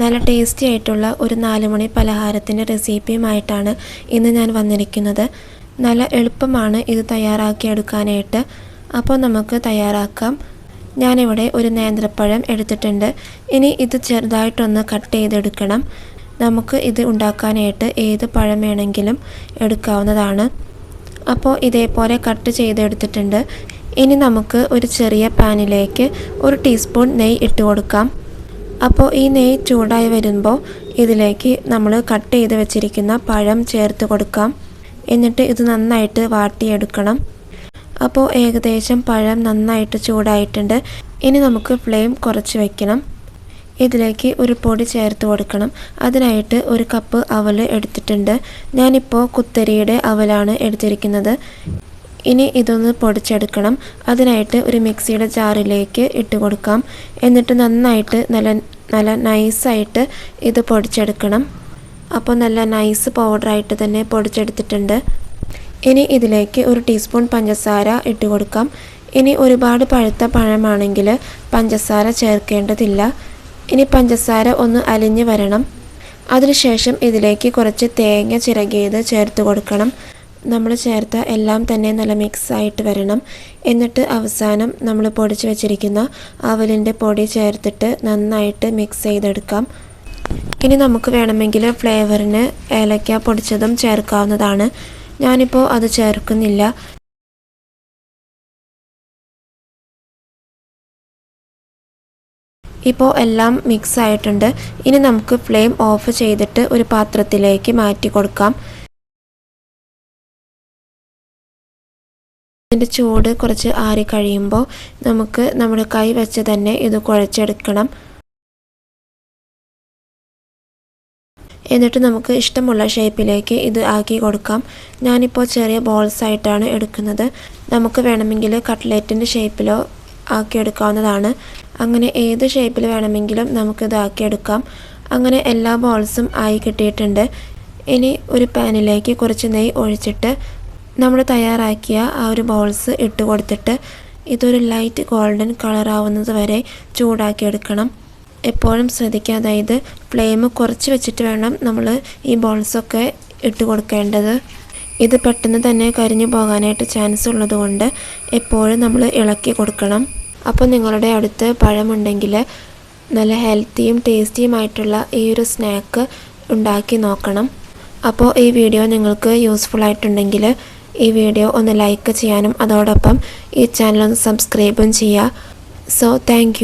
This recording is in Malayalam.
നല്ല ടേസ്റ്റി ആയിട്ടുള്ള ഒരു നാലുമണി പലഹാരത്തിന്റെ റെസിപ്പിയുമായിട്ടാണ് ഇന്ന് ഞാൻ വന്നിരിക്കുന്നത്. നല്ല എളുപ്പമാണ് ഇത് തയ്യാറാക്കിയെടുക്കാനായിട്ട് അപ്പോൾ നമുക്ക് തയ്യാറാക്കാം. ഞാനിവിടെ ഒരു നേന്ത്രപ്പഴം എടുത്തിട്ടുണ്ട്. ഇനി ഇത് ചെറുതായിട്ടൊന്ന് കട്ട് ചെയ്തെടുക്കണം. നമുക്ക് ഇത് ഉണ്ടാക്കാനായിട്ട് ഏത് പഴം വേണമെങ്കിലും എടുക്കാവുന്നതാണ്. അപ്പോൾ ഇതേപോലെ കട്ട് ചെയ്തെടുത്തിട്ടുണ്ട്. ഇനി നമുക്ക് ഒരു ചെറിയ പാനിലേക്ക് ഒരു ടീസ്പൂൺ നെയ്യ് ഇട്ട് കൊടുക്കാം. അപ്പോൾ ഈ നെയ്യ് ചൂടായി വരുമ്പോൾ ഇതിലേക്ക് നമ്മൾ കട്ട് ചെയ്ത് വെച്ചിരിക്കുന്ന പഴം ചേർത്ത് കൊടുക്കാം. എന്നിട്ട് ഇത് നന്നായിട്ട് വാട്ടിയെടുക്കണം. അപ്പോൾ ഏകദേശം പഴം നന്നായിട്ട് ചൂടായിട്ടുണ്ട്. ഇനി നമുക്ക് ഫ്ലെയിം കുറച്ച് വയ്ക്കണം ഇതിലേക്ക് ഒരു പൊടി ചേർത്ത് കൊടുക്കണം. അതിനായിട്ട് ഒരു കപ്പ് അവൽ എടുത്തിട്ടുണ്ട്. ഞാനിപ്പോൾ കുത്തരിയുടെ അവലാണ് എടുത്തിരിക്കുന്നത്. ഇനി ഇതൊന്ന് പൊടിച്ചെടുക്കണം. അതിനായിട്ട് ഒരു മിക്സിയുടെ ജാറിലേക്ക് ഇട്ട് കൊടുക്കാം. എന്നിട്ട് നന്നായിട്ട് നല്ല നല്ല നൈസായിട്ട് ഇത് പൊടിച്ചെടുക്കണം. അപ്പോൾ നല്ല നൈസ് പൗഡറായിട്ട് തന്നെ പൊടിച്ചെടുത്തിട്ടുണ്ട്. ഇനി ഇതിലേക്ക് ഒരു ടീസ്പൂൺ പഞ്ചസാര ഇട്ട് കൊടുക്കാം. ഇനി ഒരുപാട് പഴുത്ത പഴമാണെങ്കിൽ പഞ്ചസാര ചേർക്കേണ്ടതില്ല. ഇനി പഞ്ചസാര ഒന്ന് അലിഞ്ഞ് വരണം. അതിനുശേഷം ഇതിലേക്ക് കുറച്ച് തേങ്ങ ചിരകിയത് ചേർത്ത് കൊടുക്കണം. നമ്മൾ ചേർത്ത എല്ലാം തന്നെ നല്ല മിക്സ് ആയിട്ട് വരണം. എന്നിട്ട് അവസാനം നമ്മൾ പൊടിച്ച് വെച്ചിരിക്കുന്ന അവലിന്റെ പൊടി ചേർത്തിട്ട് നന്നായിട്ട് മിക്സ് ചെയ്തെടുക്കാം. ഇനി നമുക്ക് വേണമെങ്കിൽ ഫ്ലേവറിന് ഏലക്ക പൊടിച്ചതും ചേർക്കാവുന്നതാണ്. ഞാനിപ്പോൾ അത് ചേർക്കുന്നില്ല. ഇപ്പോൾ എല്ലാം മിക്സ് ആയിട്ടുണ്ട്. ഇനി നമുക്ക് ഫ്ലെയിം ഓഫ് ചെയ്തിട്ട് ഒരു പാത്രത്തിലേക്ക് മാറ്റി കൊടുക്കാം. ഇതിന്റെ ചൂട് കുറച്ച് ആറി കഴിയുമ്പോൾ നമുക്ക് നമ്മുടെ കൈ വെച്ച് തന്നെ ഇത് കുഴച്ചെടുക്കണം. എന്നിട്ട് നമുക്ക് ഇഷ്ടമുള്ള ഷേപ്പിലേക്ക് ഇത് ആക്കി കൊടുക്കാം. ഞാനിപ്പോൾ ചെറിയ ബോൾസ് ആയിട്ടാണ് എടുക്കുന്നത്. നമുക്ക് വേണമെങ്കിൽ കട്ട്ലേറ്റിന്റെ ഷേപ്പിലോ ആക്കിയെടുക്കാവുന്നതാണ് അങ്ങനെ ഏത് ഷേപ്പിൽ വേണമെങ്കിലും നമുക്കിത് ആക്കിയെടുക്കാം അങ്ങനെ എല്ലാ ബോൾസും ആയി കിട്ടിയിട്ടുണ്ട്. ഇനി ഒരു പാനിലേക്ക് കുറച്ച് നെയ്യ് ഒഴിച്ചിട്ട് നമ്മൾ തയ്യാറാക്കിയ ആ ഒരു ബൗൾസ് ഇട്ട് കൊടുത്തിട്ട് ഇതൊരു ലൈറ്റ് ഗോൾഡൻ കളർ ആവുന്നത് വരെ ചൂടാക്കിയെടുക്കണം എപ്പോഴും ശ്രദ്ധിക്കുക അതായത് ഫ്ലെയിം കുറച്ച് വെച്ചിട്ട് വേണം നമ്മൾ ഈ ബോൾസൊക്കെ ഇട്ട് കൊടുക്കേണ്ടത്. ഇത് പെട്ടെന്ന് തന്നെ കരിഞ്ഞു പോകാനായിട്ട് ചാൻസ് ഉള്ളതുകൊണ്ട് എപ്പോഴും നമ്മൾ ഇളക്കി കൊടുക്കണം. അപ്പോൾ നിങ്ങളുടെ അടുത്ത് പഴമുണ്ടെങ്കിൽ നല്ല ഹെൽത്തിയും ടേസ്റ്റിയുമായിട്ടുള്ള ഈ ഒരു സ്നാക്ക് ഉണ്ടാക്കി നോക്കണം. അപ്പോൾ ഈ വീഡിയോ നിങ്ങൾക്ക് യൂസ്ഫുൾ ആയിട്ടുണ്ടെങ്കിൽ ഈ വീഡിയോ ഒന്ന് ലൈക്ക് ചെയ്യാനും അതോടൊപ്പം ഈ ചാനൽ ഒന്ന് സബ്സ്ക്രൈബും ചെയ്യുക. So thank